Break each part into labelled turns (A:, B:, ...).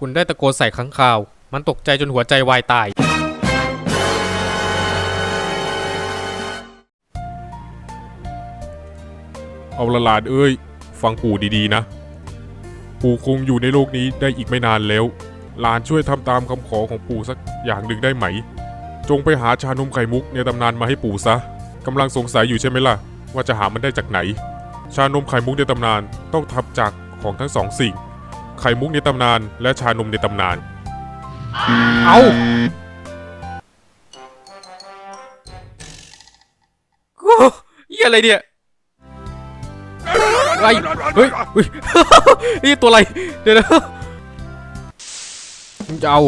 A: คุณได้ตะโกนใส่ข้างข่าว มันตกใจจนหัวใจวายตาย
B: เอาละหลานเอ้ย ฟังปู่ดีๆนะ ปู่คงอยู่ในโลกนี้ได้อีกไม่นานแล้ว หลานช่วยทำตามคำขอของปู่สักอย่างหนึ่งได้ไหม จงไปหาชานมไข่มุกในตำนานมาให้ปู่ซะกำลังสงสัยอยู่ใช่ไหมล่ะ ว่าจะหามันได้จากไหน ชานมไข่มุกในตำนานต้องทำจากของทั้งสองสิ่ง ไข่มุกในตำนาน และชานมในตำนาน
A: เอาโอ้เหี้ยอะไรเนี่ยอะไรเฮ้ยเฮ้ย นี่ตัวอะไร เดี๋ยวนะมึงจะเอา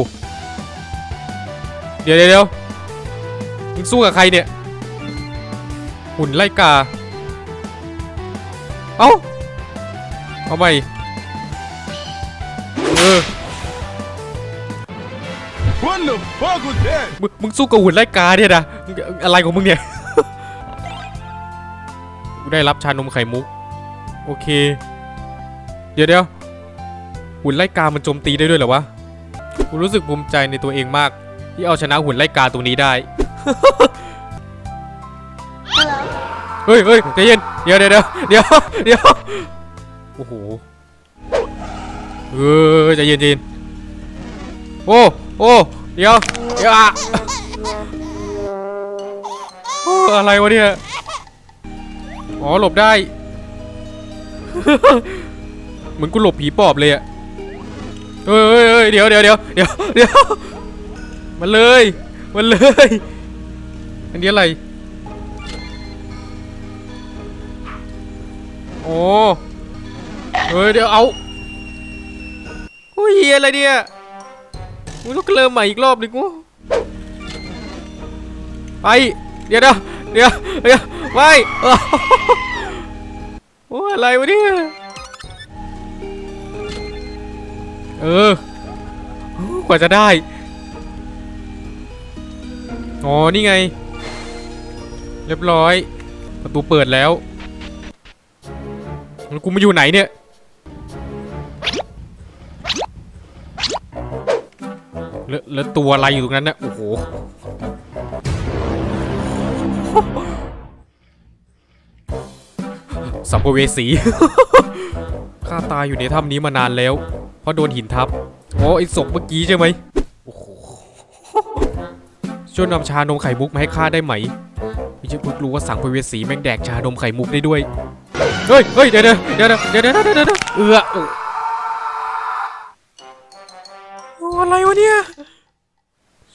A: เดี๋ยวเดี๋ยวเดี๋ยวมึงสู้กับใครเนี่ย หุ่นไล่กา เอ้า เอาไป
C: What the fuck was that?
A: มึงมึงสู้กับหุ่นไล่กาเนี่ยนะมึงอะไรของมึงเนี่ย กูได้รับชานมไข่มุก โอเค เดี๋ยวเดี๋ยวหุ่นไล่กามันโจมตีได้ด้วยเหรอวะ กูรู้สึกภูมิใจในตัวเองมาก ที่เอาชนะหุ่นไล่กาตัวนี้ได้ เฮ้ยเฮ้ยใจเย็น เดี๋ยวเดี๋ยวเดี๋ยวเดี๋ยวเดี๋ยวโอ้โห เออใจเย็นใจเย็นโอ้ โอ้ เดี๋ยวเดี๋ยวอะโอ้อะไรวะเนี่ย อ๋อหลบได้ เหมือนกูหลบผีปอบเลยอะเฮ้ยเฮ้ยเฮ้ยเดี๋ยวเดี๋ยวเดี๋ยวเดี๋ยวเดี๋ยวมันเลยมันเลย อันนี้อะไร โอ้เฮ้ยเดี๋ยวเอาโอ้ยเหี้ยอะไรเนี่ย กูต้องเริ่มใหม่อีกรอบหนึ่งกูไปเดี๋ยวเดี๋ยวเดี๋ยวเดี๋ยวไปเออโอ้อะไรวะเนี่ยเออกว่าจะได้ อ๋อ นี่ไง เรียบร้อย ประตูเปิดแล้ว แล้วกูมาอยู่ไหนเนี่ย แล้วแล้วตัวอะไรอยู่ตรงนั้นเนี่ยโอ้โห สัมภเวสี ข้าตายอยู่ในถ้ำนี้มานานแล้ว เพราะโดนหินทับอ๋อไอศพเมื่อกี้ใช่ไหมโอ้โห ช่วยนำชานมไข่มุกมาให้ข้าได้ไหมมิใช่เพิ่งรู้ว่าสังภเวสีแม่งแดกชานมไข่มุกได้ด้วย เฮ้ยเฮ้ยเดี๋ยวเดี๋ยวเดี๋ยวเดี๋ยวเดี๋ยวเดี๋ยวเดี๋ยวเอือ อะไรวะเนี่ย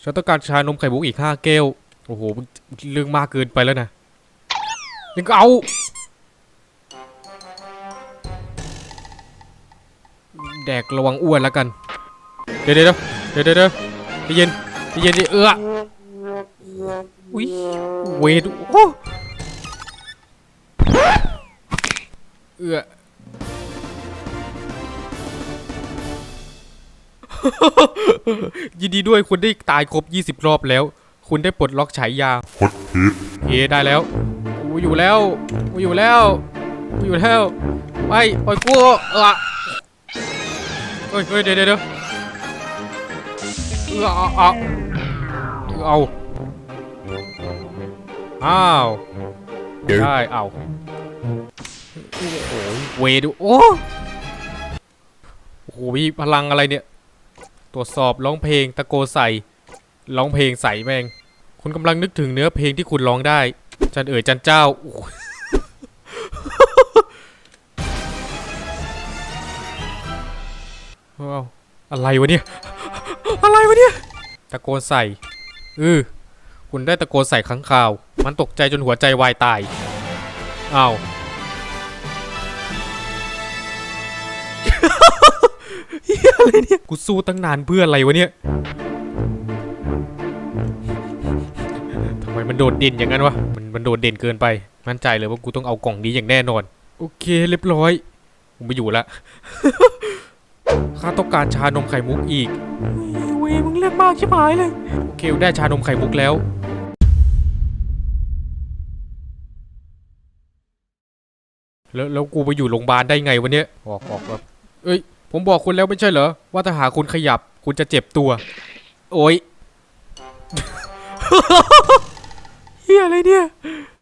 A: ฉันต้องการชานมไข่มุกอีกห้าแก้ว โอ้โห เรื่องมากเกินไปแล้วนะยังก็เอา แดกระวังอ้วนแล้วกัน เดี๋ยวเดี๋ยวเดี๋ยวเดี๋ยวเยวใจเย็นใจเย็นดิเอออุ้ยเวทโอ้เออ ยินดีด้วยคุณได้ตายครบ 20 รอบแล้ว คุณได้ปลดล็อกฉายาเยได้แล้วกูอยู่แล้วกูอยู่แล้วกูอยู่แล้วไปปล่อยกูเออเฮ้ยเฮ้ยเดี๋ยวเดี๋ยวเดี๋ยวเออเอาเอาเอาอ้าวได้เอาโอ้โหเวดูโอ้โอ้โหมีพลังอะไรเนี่ย ตรวจสอบร้องเพลงตะโกใส่ร้องเพลงใส่แม่ง คุณกำลังนึกถึงเนื้อเพลงที่คุณร้องได้ จันเอ๋ยจันเจ้าอ้โหว้าวอะไรวะเนี่ย อะไรวะเนี่ย ตะโกนใส่เออคุณได้ตะโกนใส่ข้งข่าว มันตกใจจนหัวใจวายตายอ้าว เฮียอะไรเนี่ย กูสู้ตั้งนานเพื่ออะไรวะเนี่ยทำไมมันโดดเด่นอย่างนั้นวะ มันมันโดดเด่นเกินไป มั่นใจเลยว่ากูต้องเอากล่องนี้อย่างแน่นอน โอเคเรียบร้อยกูไม่อยู่ละข้าต้องการชานมไข่มุกอีกเว้ยมึงเลือกมากชิบหายเลย โอเคได้ชานมไข่มุกแล้วแล้วแล้วกูไปอยู่โรงพยาบาลได้ไงวะเนี่ยออกออกแบบเอ้ย ผมบอกคุณแล้วไม่ใช่เหรอ ว่าถ้าหาคุณขยับ คุณจะเจ็บตัว โอ้ยเฮียอะไรเนี่ย